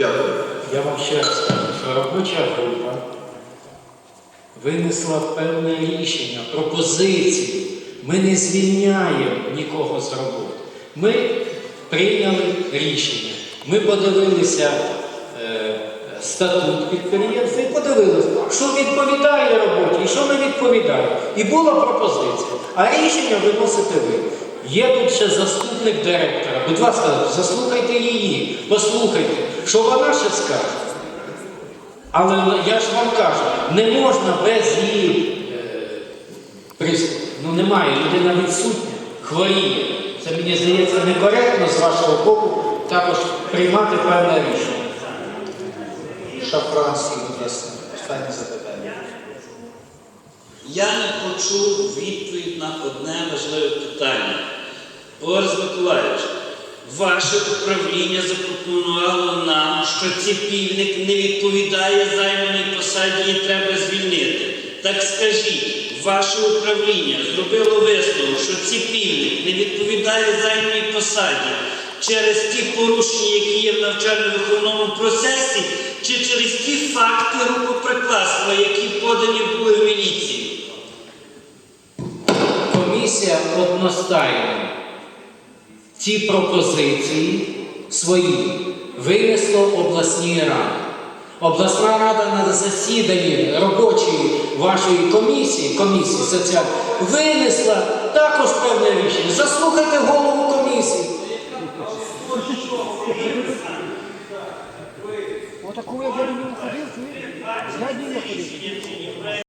Дякую. Я вам ще раз кажу, що робоча група винесла певне рішення, пропозицію. Ми не звільняємо нікого з роботи. Ми прийняли рішення. Ми подивилися е, статут підприємства і подивилися, що відповідає роботі і що не відповідає. І була пропозиція. А рішення виносите ви. Є тут ще заступник директора. Будь ласка, заслухайте її, послухайте, що вона ще скаже. Але я ж вам кажу, не можна без її е, приступу. Ну немає, людина відсутня, хворіє. Це мені здається некоректно з вашого боку також приймати певне рішення. Шафранський, будь ласка, останнє запитання. Я не почув відповідь на одне важливе питання. Борис Миколаївич, ваше управління запропонувало нам, що ціпівник не відповідає займаній посаді і треба звільнити. Так скажіть, ваше управління зробило висновок, що ціпівник не відповідає займаній посаді через ті порушення, які є в навчально-виховному процесі, чи через ті факти рукоприкладства, які подані були в міліції? Комісія одностайно ці пропозиції свої винесла обласній раді. Обласна рада на засіданні робочої вашої комісії, комісії соціальної, винесла також певне рішення. Заслухайте голову комісії. Такого я говорю, не уходил, ты? Я не уходил.